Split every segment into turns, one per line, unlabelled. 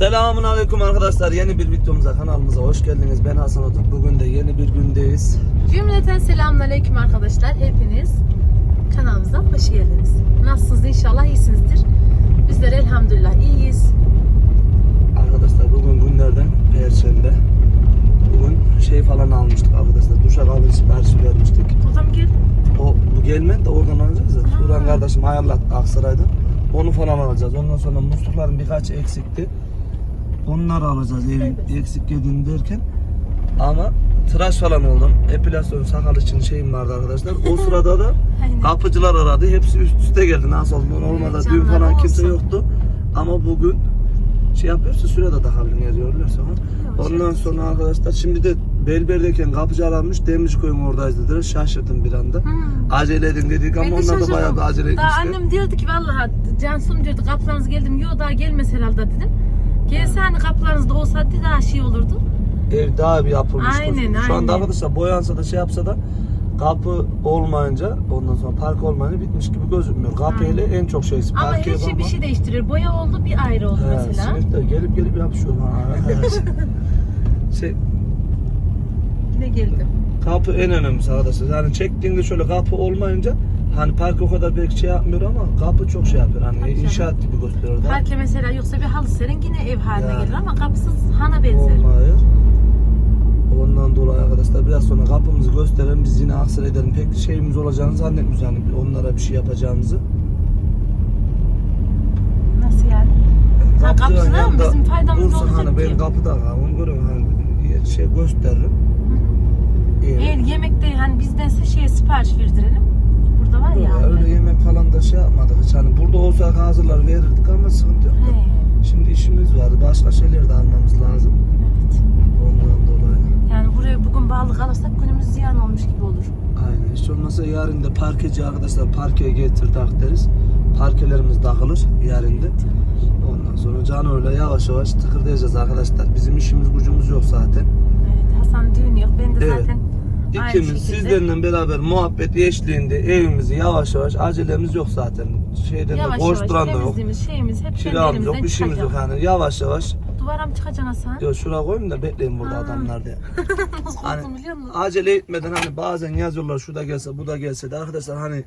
Selamun Aleyküm arkadaşlar. Yeni bir videomuza kanalımıza hoş geldiniz. Ben Hasan Otuk. Bugün de yeni bir gündeyiz.
Cümleten selamünaleyküm arkadaşlar. Hepiniz kanalımıza hoş geldiniz. Nasılsınız? İnşallah iyisinizdir. Bizler elhamdülillah iyiyiz.
Arkadaşlar bugün günlerden Perşembe. Bugün şey falan almıştık arkadaşlar. Duşakabin siparişi vermiştik.
Odam gel.
O bu gelmedi de oradan alacağız ya. Turan kardeşim ayarlattı Aksaray'dan. Onu falan alacağız. Ondan sonra muslukların birkaç eksikti. Onları alacağız evin eksik yediğini derken. Ama tıraş falan oldum. Epilasyon sakal için şeyim vardı arkadaşlar. O sırada da kapıcılar aradı. Hepsi üst üste geldi. Nasıl oldu? Normalde
canlar
falan kimse yoktu. Ama bugün şey yapıyorsa sürede takabilin yazıyorlar sonra. Ondan sonra arkadaşlar şimdi de Belber'deyken kapıcı aramış. Demirciköy'ün oradayız dediler. Şaşırdım bir anda.
Hmm.
Acele edin dedik ama onlar da bayağı bir acele
Daha
etmişler.
annem diyordu ki vallahi Cansu'm diyordu kapılarınız geldim. Yo daha gelmez herhalde dedim. Gelse hani kapılarınızda olsaydı daha şey olurdu.
Ev daha bir yapılmış.
Aynen,
Şu anda
aynen.
arkadaşlar boyansa da şey yapsa da kapı olmayınca ondan sonra park olmayınca bitmiş gibi gözükmüyor. Kapı
Aynen.
hele en çok şey.
Ama her şey bir şey değiştirir. Boya oldu bir ayrı oldu mesela.
sinekler gelip gelip yapışıyor bana. şey,
Yine geldim.
kapı en önemlisi arkadaşlar. Yani çektiğinde şöyle kapı olmayınca hani park o kadar belki şey yapmıyor ama kapı çok şey yapıyor. Hani
Tabii canım.
inşaat gibi gösteriyor da.
Parke mesela yoksa bir halı serin yine ev haline
Yani.
gelir ama kapısız hana benzer.
Olmuyor. Ondan dolayı arkadaşlar biraz sonra kapımızı gösterelim. Biz yine aksır edelim. Pek şeyimiz olacağını zannetmiyoruz. Yani onlara bir şey yapacağımızı.
Nasıl yani? Ha, kapısına mı?
yanında
Bizim faydamız
dursun
olacak
hani
ki?
ben kapıda kal. Onu görüyorum hani şey gösteririm. İyi.
Eğer yemekte hani bizdense şeye sipariş verdirelim. Burada var ya.
Öyle yemek falan da şey yapmadık hiç. Hani burada olsa hazırlar verirdik ama sıkıntı yok.
He,
Şimdi işimiz var. Başka şeyler de almamız lazım.
evet.
Ondan dolayı.
Yani buraya bugün bağlı alırsak günümüz ziyan olmuş gibi olur.
Aynen. Hiç olmazsa yarın da parkeci arkadaşlar parkeye getir tak deriz. Parkelerimiz takılır yarın da. Ondan sonra can öyle yavaş yavaş tıkırdayacağız arkadaşlar. Bizim işimiz gücümüz yok zaten.
Evet Hasan düğün yok. Ben de
Evet.
zaten
İkimiz sizlerle beraber muhabbet eşliğinde evimizi yavaş yavaş acelemiz yok zaten. Şeyden de
yavaş
koşturan
yavaş
da yok.
temizliğimiz şeyimiz hep
Kiramız yok, şeyimiz yok yani. Yavaş yavaş.
Duvara mı çıkacaksın Hasan?
Yo şuraya koyayım da bekleyin burada
Ha.
adamlar diye. Hani-? Acele etmeden hani bazen yazıyorlar şu da gelse bu da gelse de arkadaşlar hani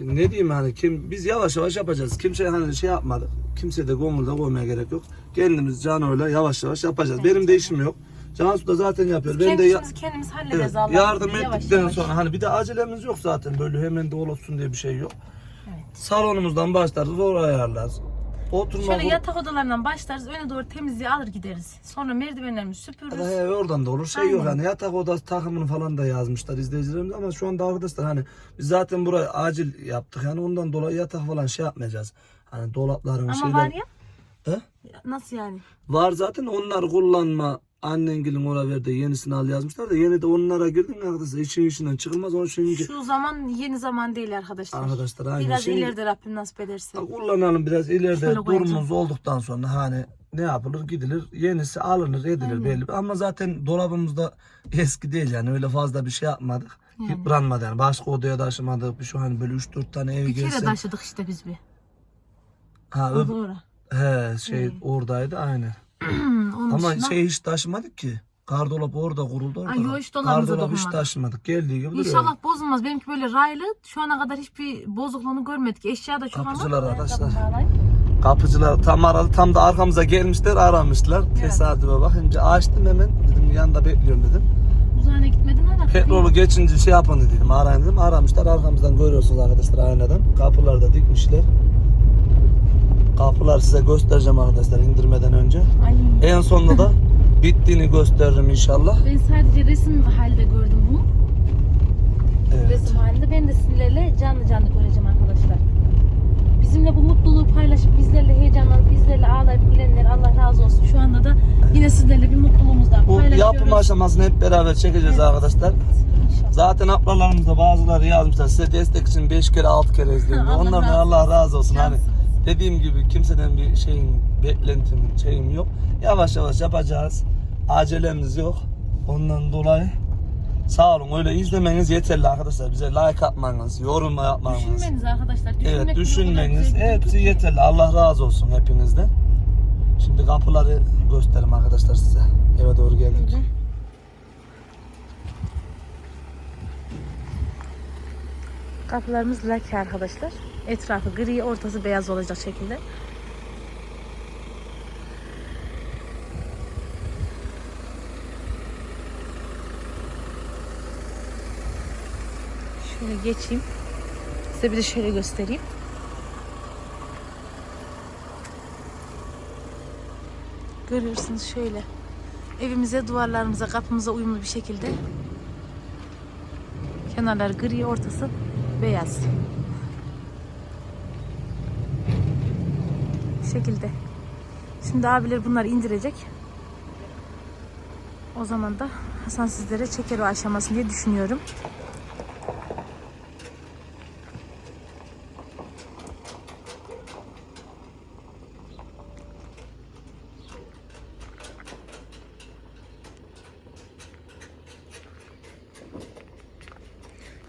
ne diyeyim hani kim biz yavaş yavaş yapacağız. Kimse hani şey yapmadı. Kimse de gomulda koymaya gerek yok. Kendimiz can öyle yavaş yavaş yapacağız. Benim de işim yok. Cansu da zaten yapıyor. Ben
Kendi
de ya-
kendimiz hallederiz
Evet,
Allah'ın
yardım
yavaş
ettikten
yavaş.
sonra hani bir de acelemiz yok zaten böyle hemen de olsun diye bir şey yok.
Evet.
Salonumuzdan başlarız oraya ayarlarız. Oturma
Şöyle yatak odalarından başlarız öne doğru temizliği alır gideriz. Sonra merdivenlerimizi süpürürüz.
Ya he, oradan da olur şey yok
Aynen.
hani yatak odası takımını falan da yazmışlar izleyicilerimiz ama şu anda arkadaşlar hani biz zaten burayı acil yaptık yani ondan dolayı yatak falan şey yapmayacağız. Hani dolapların
Ama
şeyler
var ya.
He?
Nasıl yani?
var zaten onları kullanma annengilin ona verdi yenisini al yazmışlar da yeni de onlara girdin arkadaşlar için içinden çıkılmaz onun şimdi
Şu zaman yeni zaman değil arkadaşlar.
arkadaşlar aynen
Biraz
şimdi
ileride Rabbim nasip ederse.
kullanalım biraz ileride
Şöyle koyacağım.
durumumuz olduktan sonra hani ne yapılır gidilir yenisi alınır edilir
Aynen.
belli ama zaten dolabımızda eski değil yani öyle fazla bir şey yapmadık
Yani.
yıpranmadı yani başka odaya taşımadık bir şu hani böyle 3-4 tane ev
Bir kere
gelse
taşıdık işte biz bir.
ha,
O
öb-
doğru.
he şey oradaydı aynen
Onun
ama
dışında-
şey hiç taşımadık ki Gardolap orada kuruldu orada.
Ay, yo, hiç dolabımıza
Gardolap hiç
dokunmadık.
taşımadık. Geldiği gibi duruyor.
İnşallah bozulmaz. Benimki böyle raylı. Şu ana kadar hiçbir bozukluğunu görmedik. Eşya da çok ama.
Kapıcılar arkadaşlar. Kapıcılar tam aradı. Tam da arkamıza gelmişler aramışlar. Tesadüfe bakınca açtım hemen. Dedim yanında bekliyorum dedim.
Uzağına gitmedin ama.
Petrolü geçince şey yapın dedim. Arayın dedim. Aramışlar. Arkamızdan görüyorsunuz arkadaşlar aynadan. Kapıları da dikmişler. Kapılar size göstereceğim arkadaşlar indirmeden önce.
Ay.
En sonunda da bittiğini gösteririm inşallah.
Ben sadece resim halde gördüm bunu.
Evet.
Resim halinde. Ben de sizlerle canlı canlı göreceğim arkadaşlar. Bizimle bu mutluluğu paylaşıp bizlerle heyecanlanıp bizlerle ağlayıp gülenler Allah razı olsun. Şu anda da yine sizlerle bir mutluluğumuzdan
Bu
paylaşıyoruz.
yapım aşamasını hep beraber çekeceğiz
Evet.
arkadaşlar.
İnşallah.
Zaten ablalarımızda bazıları yazmışlar size destek için 5 kere 6 kere.
Allah
Onlardan Allah razı olsun. Hani. Dediğim gibi kimseden bir şeyin beklentim şeyim yok. Yavaş yavaş yapacağız. Acelemiz yok. Ondan dolayı sağ olun öyle izlemeniz yeterli arkadaşlar. Bize like atmanız, yorum yapmanız.
Düşünmeniz arkadaşlar. Düşünmek
Evet düşünmeniz hepsi
ki.
yeterli. Allah razı olsun hepinizden. Şimdi kapıları göstereyim arkadaşlar size. Eve doğru geldik.
Böyle. Kapılarımız lake arkadaşlar. Etrafı gri, ortası beyaz olacak şekilde. Şöyle geçeyim. Size bir de şöyle göstereyim. Görüyorsunuz şöyle. Evimize, duvarlarımıza, kapımıza uyumlu bir şekilde. Kenarlar gri, ortası beyaz. Şekilde. Şimdi abiler bunları indirecek. O zaman da Hasan sizlere çeker o aşamasını diye düşünüyorum.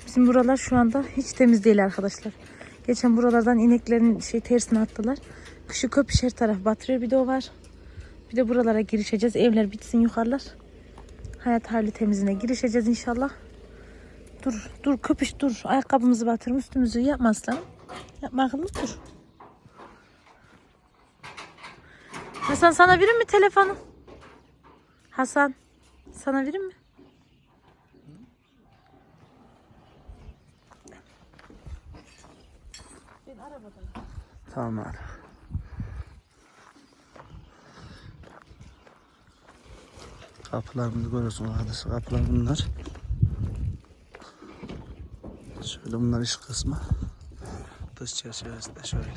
Bizim buralar şu anda hiç temiz değil arkadaşlar. Geçen buralardan ineklerin şey tersine attılar. Şu köpüş her taraf batırıyor bir de o var. Bir de buralara girişeceğiz. Evler bitsin yukarılar. Hayat hali temizliğine girişeceğiz inşallah. Dur dur köpüş dur. Ayakkabımızı batırma üstümüzü yapma aslanım. Yapma akıllı dur. Hasan sana verir mi telefonu? Hasan sana verir mi?
Tamam abi. Kapılarımızı görüyorsunuz arkadaşlar. Kapılar bunlar. Şöyle bunlar iç kısmı. Dış çerçevesi de şöyle.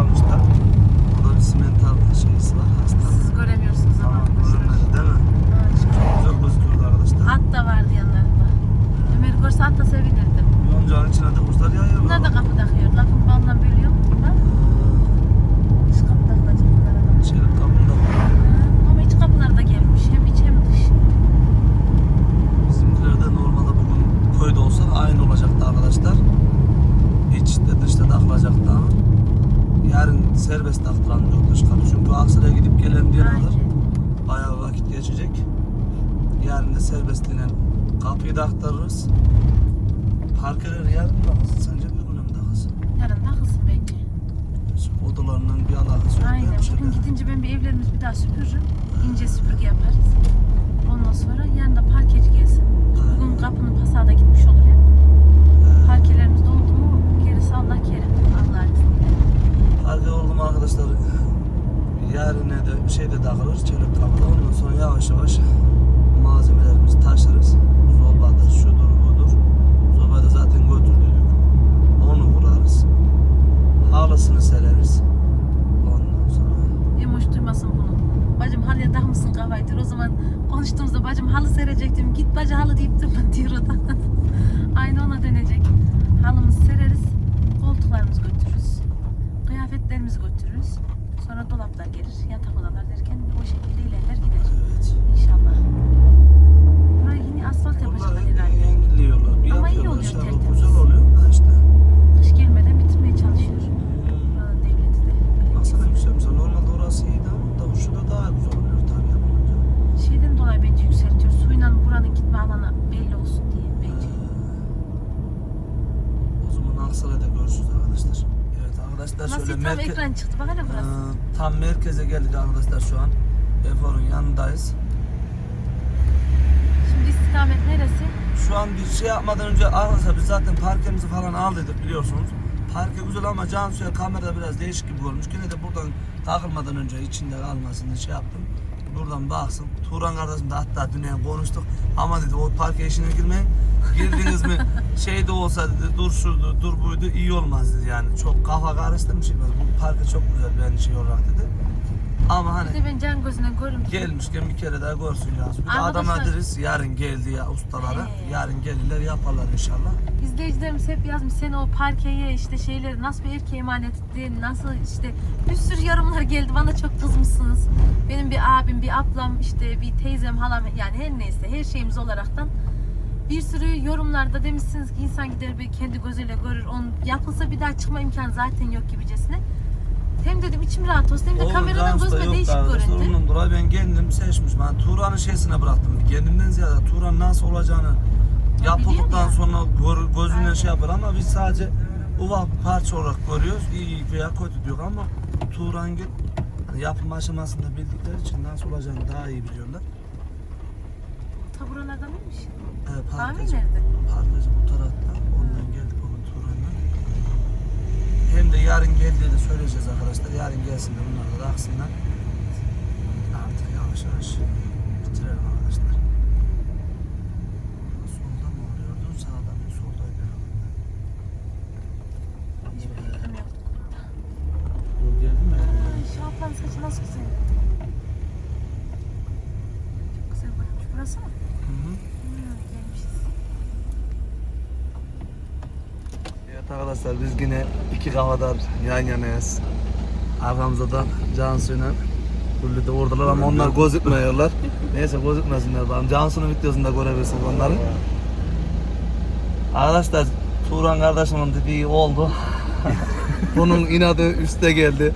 সংস্থা daha
süpürürüm. İnce süpürge yaparız. Ondan sonra yarın da parkeci gelsin. Bugün kapının pasada gitmiş olur hep. Parkelerimiz doldu mu gerisi Allah kerim. Allah izniyle.
Parke oldu mu arkadaşlar yarın de şeyde takılır çelik kapıda ondan sonra yavaş yavaş malzemelerimizi taşırız. Sobadır, şudur, budur. Sobayı da zaten götürdük. Onu kurarız. Halısını sereriz.
Duymasın bunu. Bacım halıya takmışsın kafaydır. O zaman konuştuğumuzda bacım halı serecektim. Git bacı halı deyip durma diyor o da. Aynı ona dönecek. Halımızı sereriz. Koltuklarımızı götürürüz. Kıyafetlerimizi götürürüz. Sonra dolaplar gelir. Yatak odalar derken o şekilde ilerler gider. İnşallah. Burayı yine asfalt yapacaklar
Bunlar
herhalde.
yeniliyorlar. Bir
Ama iyi
yapıyorlar.
oluyor,
İnşallah
tertemiz.
Güzel oluyor da işte.
Kış gelmeden bitirmeye çalışıyor. Buranın devleti de.
Aslında güzel mesela normalde orası iyiydi ama da şurada daha güzel oluyor tabii yapılınca.
Şeyden dolayı bence yükseltiyor. Suyla buranın gitme alanı belli olsun diye bence.
O zaman Aksaray'da görüşürüz arkadaşlar. Evet arkadaşlar
Nasıl
şöyle
tam
merke-
ekran çıktı bak hele burası.
Ee, tam merkeze geldik arkadaşlar şu an. Efor'un yanındayız.
Şimdi istikamet neresi?
Şu an bir şey yapmadan önce arkadaşlar biz zaten parkemizi falan aldıydık biliyorsunuz. Parke güzel ama Cansu'ya kamerada biraz değişik gibi olmuş. Yine de buradan takılmadan önce içinde kalmasın diye şey yaptım. Buradan baksın. Turan kardeşim de hatta dün konuştuk. Ama dedi o parke işine girmeyin. Girdiniz mi şey de olsa dedi dur şurdu dur buydu iyi olmaz dedi yani. Çok kafa karıştırmış. Bu parke çok güzel bir şey olarak dedi. Ama hani
de ben can gözünden görürüm.
Gelmişken bir kere daha görsün yazmış. Bir de
Arkadaşlar-
adama deriz yarın geldi ya ustalara.
He.
Yarın gelirler yaparlar inşallah.
İzleyicilerimiz hep yazmış sen o parkeye işte şeyleri nasıl bir erkeğe emanet ettin, nasıl işte bir sürü yorumlar geldi bana çok kızmışsınız. Benim bir abim, bir ablam, işte bir teyzem, halam yani her neyse her şeyimiz olaraktan bir sürü yorumlarda demişsiniz ki insan gider bir kendi gözüyle görür. Onun yapılsa bir daha çıkma imkanı zaten yok gibicesine. Hem dedim içim rahat olsun hem de
Oğlum,
kameradan
Cansu'da
gözüme
yok
değişik
da arkadaşlar,
göründü.
Ondan dolayı ben kendim seçmişim. Ben Turan'ın şeysine bıraktım. Kendimden ziyade Turan nasıl olacağını yapıldıktan
ya.
sonra gör, gözünden şey yapar ama biz sadece ufak bir parça olarak görüyoruz. İyi veya kötü diyor ama Turan git hani yapım aşamasında bildikleri için nasıl olacağını daha iyi biliyorlar.
Ta buralarda mıymış?
Ee, parkacı-
nerede?
Parkacı bu tarafta. Ondan geldik onun Turan'dan. Hem de yarın geldiği de söyleyeceğiz arkadaşlar. Yarın gelsin de bunlar da aksınlar. Artık yavaş yavaş bitirelim arkadaşlar. Solda mı arıyordun? Sağda mı? Soldaydı herhalde.
Hiçbir fikrim yok.
Bu geldi mi?
Ay şu ablanın saçı nasıl güzel. Çok güzel boyamış. Burası mı?
Hı hı.
Hmm, gelmişiz.
Evet arkadaşlar biz yine iki kafadar yan yanayız. Arkamızda da Cansu'yla Kulli de oradalar ama onlar gözükmüyorlar. Neyse gözükmesinler bakalım. Cansu'nun videosunda görebilirsiniz onları. Arkadaşlar Turan kardeşimin dediği oldu. Bunun inadı üste geldi.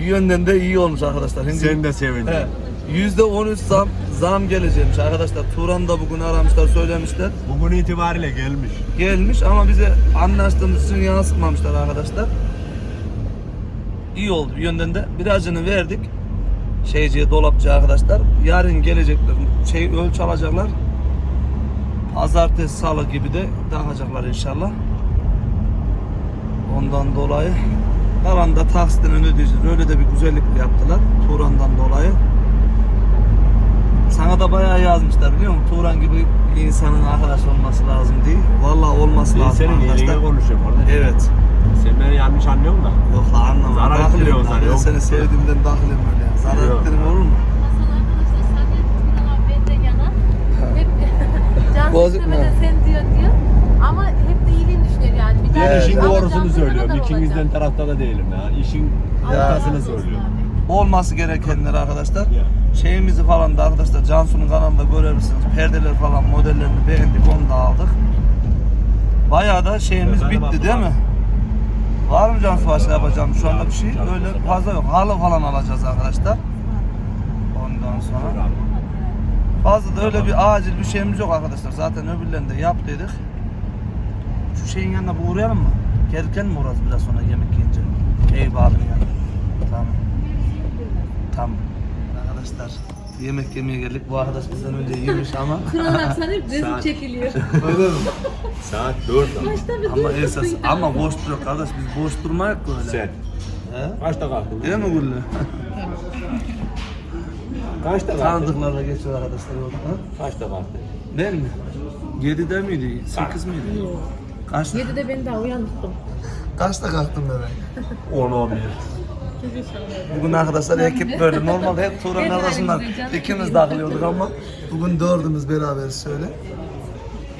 Bir yönden de iyi olmuş arkadaşlar. Şimdi
Sen de sevindin.
He, %13 zam, zam gelecekmiş arkadaşlar. Turan da bugün aramışlar söylemişler.
Bugün itibariyle gelmiş.
gelmiş ama bize anlaştığımız için yansıtmamışlar arkadaşlar. İyi oldu bir yönden de birazını verdik. Şeyciye dolapçı arkadaşlar. Yarın gelecekler. Şey ölçü alacaklar. Pazartesi salı gibi de takacaklar inşallah. Ondan dolayı kalan da taksitten ödeyeceğiz. Öyle de bir güzellik yaptılar Turan'dan dolayı. Sana da bayağı yazmışlar biliyor musun? Turan gibi bir insanın arkadaş olması lazım diye. Vallahi olması lazım
senin
arkadaşlar.
iyiliğine konuşuyorum orada.
Evet.
Sen beni yanlış anlıyorsun da.
Yok la anlamadım.
Zarar
lan.
sen,
Ben
yok.
seni sevdiğimden takılıyorum öyle ya. Zarar ettirim olur mu?
Can istemeden sen diyor diyor. Ama hep de iyiliğini düşünüyor yani. Bir tane
işin doğrusunu söylüyorum. İkinizden tarafta da değilim ya. İşin ortasını söylüyorum.
Olması gerekenler arkadaşlar.
Ya.
Şeyimizi falan da arkadaşlar Cansu'nun kanalında görebilirsiniz. Perdeler falan modellerini beğendik onu da aldık. Bayağı da şeyimiz
Efendim
bitti değil mi? Var mı Cansu başka yapacağım şu anda bir şey öyle fazla yok. Halı falan alacağız arkadaşlar. Ondan sonra. Fazla da öyle bir acil bir şeyimiz yok arkadaşlar. Zaten öbürlerini de yap dedik. Şu şeyin yanına bir uğrayalım mı? Gelirken mi uğrarız biraz sonra yemek yiyince? Eyüp abinin yanına. Tamam. Tamam. Arkadaşlar yemek yemeye geldik. Bu arkadaş bizden önce yemiş ama.
Krallar sana hep resim
Saat.
çekiliyor.
Öyle mi?
Saat 4 ama.
Başta bir
Ama
durmuşsun
esas
ya.
ama boş duruyor kardeş biz boş durmayak böyle.
Sen.
He?
Kaçta kalktın?
Değil mi Güllü?
Kaçta kalktın?
Tanıdıklarla geçiyor arkadaşlar yolda. Ha?
Kaçta kalktın?
Ben mi? 7'de miydi? 8 miydi? Kaçta?
7'de beni daha uyanmıştım.
Kaçta kalktım ben?
10 11.
Bugün arkadaşlar ekip böyle normalde hep Turan arasından ikimiz dağılıyorduk ama bugün dördümüz beraber şöyle.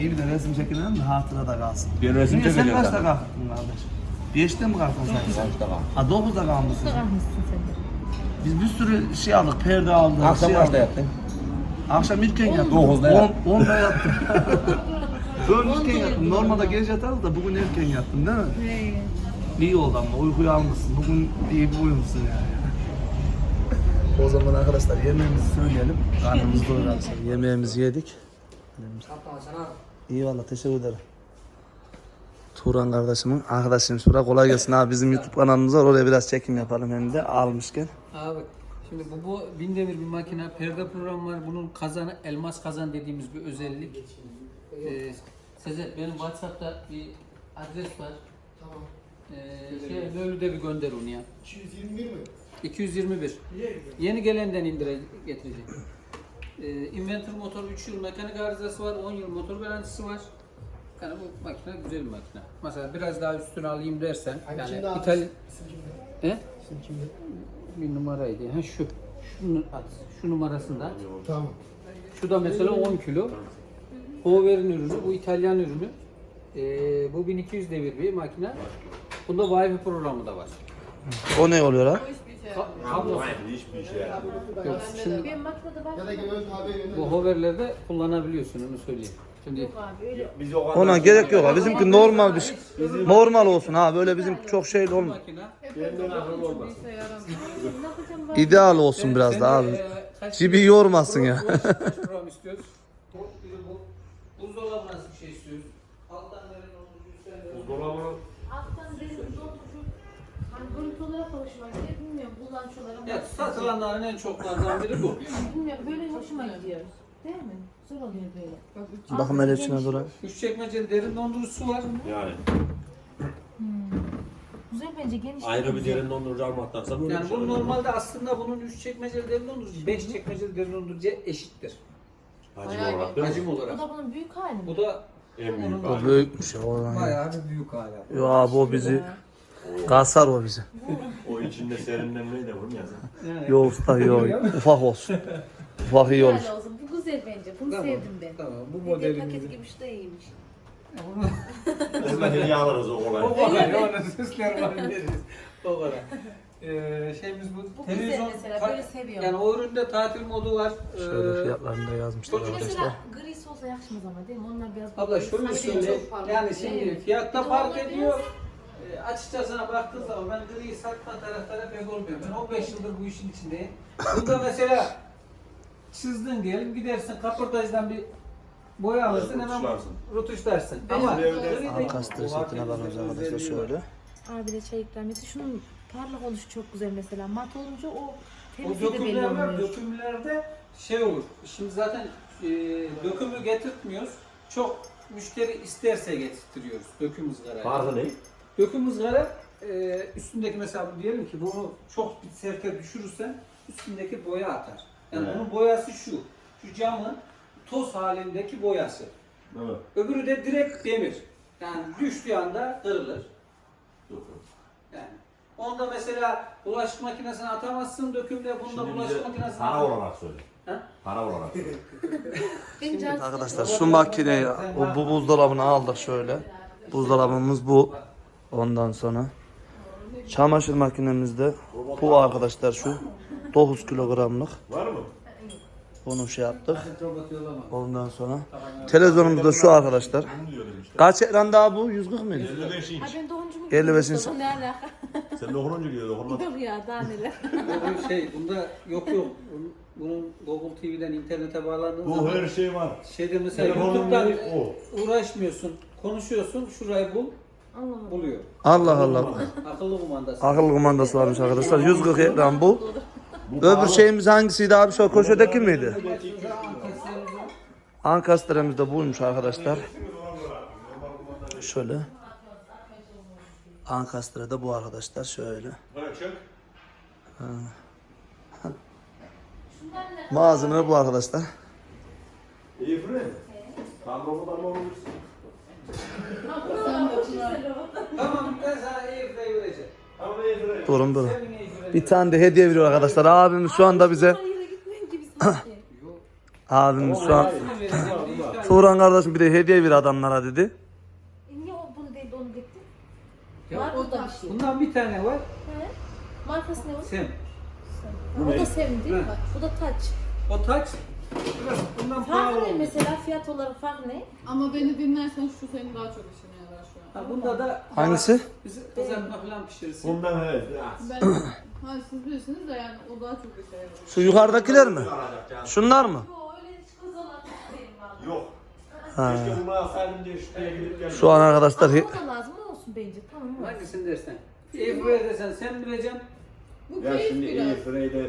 İyi bir de resim çekinelim de hatıra da kalsın.
Bir resim
Niye sen
çekeceğim
kaçta
sana.
kalktın kardeş? 5'te mi kalktın sen?
Kaçta kalktın?
Ha 9'da kalmışsın.
Kalkmışsın sen de.
Biz bir sürü şey aldık, perde aldık.
Akşam
şey
kaçta
aldık.
yattın?
Akşam erken yattım.
Dokuzda yattım.
10, 10'da yattım. Böyle erken yattım. Normalde gece yatarız da bugün erken yattım değil mi?
He.
İyi oldu ama uykuyu almışsın. Bugün iyi bir uyumuşsun yani. O zaman arkadaşlar yemeğimizi söyleyelim. Karnımız doyuralım. Yemeğimizi yedik. İyi valla teşekkür ederim. Turan kardeşimin arkadaşımız bura kolay gelsin abi bizim YouTube kanalımız var oraya biraz çekim yapalım hem de almışken.
Abi şimdi bu, bu bin devir bir makine perde programı var. Bunun kazanı elmas kazan dediğimiz bir özellik. Ee, Sezer benim WhatsApp'ta bir adres var. Tamam. Ee, şey, Mevlüt'e bir gönder onu ya. 221 mi? 221. Yeni gelenden indire getirecek. Ee, Inventor motor 3 yıl mekanik arızası var, 10 yıl motor garantisi var. Yani bu makine güzel bir makine. Mesela biraz daha üstüne alayım dersen, yani İtalya... He? bir numaraydı. Ha şu. Şunu at. Şu numarasında at. Tamam. Şu da mesela 10 kilo. Hover'in ürünü. Bu İtalyan ürünü. Ee, bu 1200 devir bir makine. Bunda Wi-Fi programı da var.
O ne oluyor ha?
Ka- kablo.
Hiçbir şey yapmıyor.
Yok. Şimdi
Benim makinede var.
bu hoverlerde kullanabiliyorsun onu söyleyeyim. Şimdi
Biz o kadar
Ona gerek yok abi. Bizimki normal bir şey. Normal olsun ha. Böyle bizim çok şey olmaz.
makine
İdeal olsun biraz da abi.
Kaç-
Cibi yormasın ya.
Kaç program istiyoruz? Bu, bu, buzdolabı nasıl bir şey istiyoruz? Alttan verin onu, üstten verin.
Dolabını
Alttan benim doldurucu. Hani görüntü olarak da hoşuma gidiyor. Bilmiyorum kullanıcılara.
Ya satılanların en çoklardan biri bu.
Bilmiyorum böyle hoşuma gidiyor. Değil mi? Güzel oluyor böyle.
Bakın hele içine dur.
Üç çekmeceli derin dondurucusu var.
yani
Güzel bence geniş.
ayrı bir derin dondurucu almaktansa böyle
Yani
bir şey
bu
olur.
normalde aslında bunun üç çekmeceli derin dondurucu, beş çekmeceli derin dondurucuya eşittir.
Hacim olarak değil mi?
Hacim
Bu
olarak.
da bunun büyük hali mi?
Bu da
En büyük
O büyükmüş ya. o ya.
bayağı bir büyük hala.
Yo abi o bizi kasar o bizi.
O içinde serinlenmeyi de vurun ya sen.
Yani,
Yo usta yo ufak olsun. Ufak iyi olur.
Güzel olsun. Bu güzel bence. Bunu
Tamam,
sevdim ben.
Tamam bu
Bir de
modelimiz.
paket gibi şu da iyiymiş.
Hediye alırız o
O
kolay.
kadar ya onu süsler var veririz. O kadar. Ee, şeyimiz bu.
Bu güzel mesela, böyle seviyorum.
Yani o üründe tatil modu var. Ee,
Şöyle fiyatlarını da yazmışlar arkadaşlar.
mesela grisi olsa yakışmaz ama değil mi? Onlar biraz
Abla şöyle
Sanki
söyle.
çok.
Yani şimdi
Evet.
fiyatta fark
onlar
ediyor. E, açıkçası baktığın zaman ben griyi satma taraftara pek olmuyorum. Ben 15 yıldır bu işin içindeyim. Bunda mesela çizdin diyelim gidersin kaportajdan bir boya alırsın hemen
Rutuşlarsın.
rutuşlarsın. Ama gri de-
Ankastre setine bakıyoruz arkadaşlar şöyle.
Abi de çay ikramiyeti. Şunun parlak oluşu çok güzel mesela. Mat olunca o
O
temizliği de belli
dökümler
olmuyor.
Dökümlerde şey olur. Şimdi zaten e, dökümü getirtmiyoruz. Çok müşteri isterse getirtiyoruz döküm ızgarayı.
Farkı ne?
Döküm ızgara e, üstündeki mesela diyelim ki bunu çok bir serte düşürürsen üstündeki boya atar. Yani
Evet.
bunun boyası şu. Şu camın toz halindeki boyası.
Evet.
Öbürü de direkt demir. Yani düştüğü anda kırılır. Yani onda mesela bulaşık makinesine atamazsın dökümle bunda
Şimdi
bulaşık
bize
makinesine
para
atamazsın.
olarak söyle.
Ha?
Para olarak söyle.
Arkadaşlar şu makineyi o, bu buzdolabını aldık şöyle. Buzdolabımız bu. Ondan sonra çamaşır makinemizde bu arkadaşlar şu 9 kilogramlık.
Var mı?
Bunu şey yaptık. Ondan sonra televizyonumuz da şu arkadaşlar. Kaç ekran daha bu? 140 mıydı?
55 inç.
Ha ben doğumcumu
55 insan.
Ne alaka?
Sen dokununca gidiyor dokunmaz.
Yok ya daha neler.
Bu şey bunda yok yok. Bunun- Google TV'den internete bağlandığın
Bu
zaman
her şey var.
şeyde mesela
Telefonun
YouTube'dan
o.
uğraşmıyorsun. Konuşuyorsun. Şurayı bul.
Allah Allah.
Buluyor.
Allah Allah.
Akıllı kumandası.
Akıllı kumandası varmış arkadaşlar. 140 ekran bu.
Bu
Öbür şeyimiz hangisiydi abi? Şu köşedeki miydi? Ankastre'miz de buymuş arkadaşlar. Şöyle. Ankastre de bu arkadaşlar şöyle.
Bırak çök.
Malzeme bu arkadaşlar.
İyi fırın. Tam robodan mı olursun?
Tamam ben sana Airfryer vereceğim.
Tamam iyi fırın.
Durun durun.
Senin Airfryer.
Bir tane de hediye veriyor arkadaşlar. Abimiz şu anda bize abimiz şu an.
Bir.
Turan kardeşim bir de hediye ver adamlara dedi.
E niye o bunu değil de onu gitti?
Ya
Var burada bir şey.
Bundan bir tane var.
He? Markası ne o?
Sen.
O da Sevim değil mi? Bu da Taç.
O taç. Biraz bundan
Farkı
pahalı
ne
oldu.
mesela fiyat olarak fark ne?
Ama beni dinlersen şu senin daha çok işine yarar şu an.
Ha, bunda da
Hangisi?
Bizi kızartma falan pişirirsin.
Bundan evet.
Ben, ha siz bilirsiniz de yani o daha çok işe yarar.
Şu yukarıdakiler mi? Şunlar mı?
O öyle hiç değil valla.
Yok.
Ha.
Keşke bunu alsaydım diye şuraya gidip geldim.
Şu an arkadaşlar he-
O da lazım olsun bence. Tamam mı?
Hangisini dersen. Airfryer desen sen bileceksin.
Bu
Ya
keyif
şimdi
biraz.
iyi fırıyla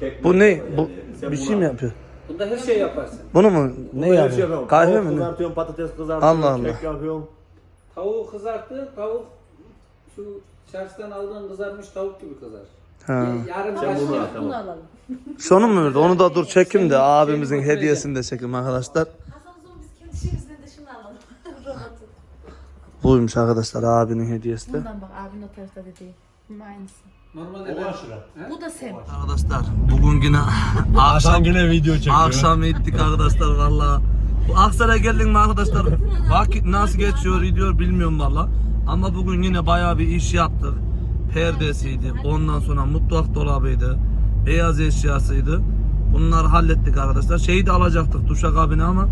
kek
bu ne? Bu bir şey mi yapıyor?
Bunda her şey yaparsın.
Bunu mu? Ne
Bunu
yani?
yapıyorum.
Kahve
Tavuk
mi ne?
Kızartıyorum, patates kızartıyorum,
Allah Allah.
kek yapıyorum.
Tavuğu kızarttı. Tavuk şu çarşıdan aldığın kızarmış tavuk gibi kızar.
Ha.
Yarın
Sen bunu al.
Bunu
tamam.
alalım.
Şunu mu verdi? Onu da dur çekim de abimizin hediyesini de çekim arkadaşlar.
Hasan o zaman biz kendi şunu alalım. Robotu.
Buymuş arkadaşlar abinin hediyesi de.
Bundan bak abinin o tarafta dediği. Bunun aynısı.
Normalde ben...
Bu da Sev.
Arkadaşlar bugün yine akşam
yine video çekiyor.
akşam ettik arkadaşlar valla. Bu Aksaray'a geldin mi arkadaşlar? Vakit nasıl geçiyor gidiyor bilmiyorum valla. Ama bugün yine bayağı bir iş yaptık. Perdesiydi, ondan sonra mutfak dolabıydı, beyaz eşyasıydı. Bunları hallettik arkadaşlar. Şeyi de alacaktık duşakabini ama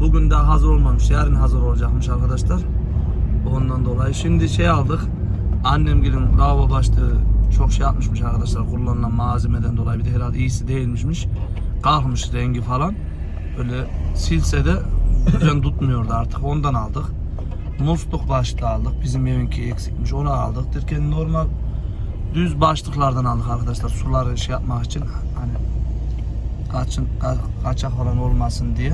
bugün daha hazır olmamış. Yarın hazır olacakmış arkadaşlar. Ondan dolayı şimdi şey aldık. Annem gelin lavabo başlığı çok şey yapmışmış arkadaşlar kullanılan malzemeden dolayı bir de herhalde iyisi değilmişmiş. Kalkmış rengi falan. Böyle silse de düzen tutmuyordu artık ondan aldık. Musluk başlığı aldık. Bizim evinki eksikmiş onu aldık. Derken normal düz başlıklardan aldık arkadaşlar suları şey yapmak için hani kaçın, ka- kaçak falan olmasın diye.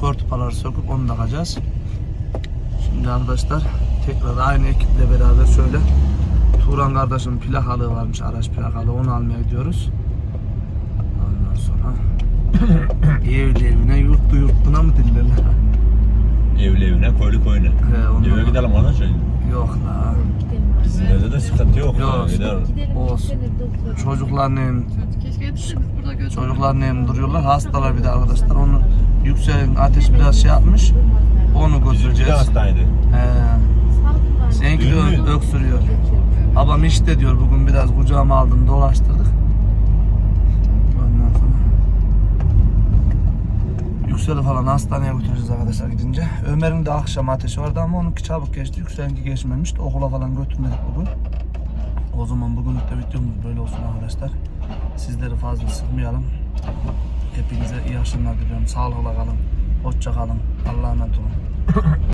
Kortupaları söküp onu takacağız. Şimdi arkadaşlar tekrar aynı ekiple beraber şöyle Turan kardeşimin plakalığı varmış araç plakalı onu almaya gidiyoruz. Ondan sonra evli evine yurtlu yurtuna mı dillerler?
Evli evine, koylu koyuna.
He, ondan-
Eve gidelim ona şey.
Yok la.
Evde de sıkıntı yok.
Yok.
Gider.
Gidelim.
Olsun.
gidelim, dur, dur.
Çocuklar neyim,
Keşke yetişseniz burada götürün.
çocuklar neyim duruyorlar hastalar bir de arkadaşlar onu yükselin ateş biraz şey yapmış onu
Bizimki de
götüreceğiz.
hastaydı.
He. Seninki de ö-
Ünlü.
öksürüyor. Babam işte diyor bugün biraz kucağıma aldım dolaştırdık. Ondan sonra Yüksel'i falan hastaneye götüreceğiz arkadaşlar gidince. Ömer'in de akşam ateşi vardı ama onunki çabuk geçti. Yüksel'inki geçmemişti. Okula falan götürmedik bugün. O zaman bugünlük de videomuz böyle olsun arkadaşlar. Sizleri fazla sıkmayalım. Hepinize iyi akşamlar diliyorum. Sağlıkla kalın. Hoşça kalın. Allah'a emanet olun.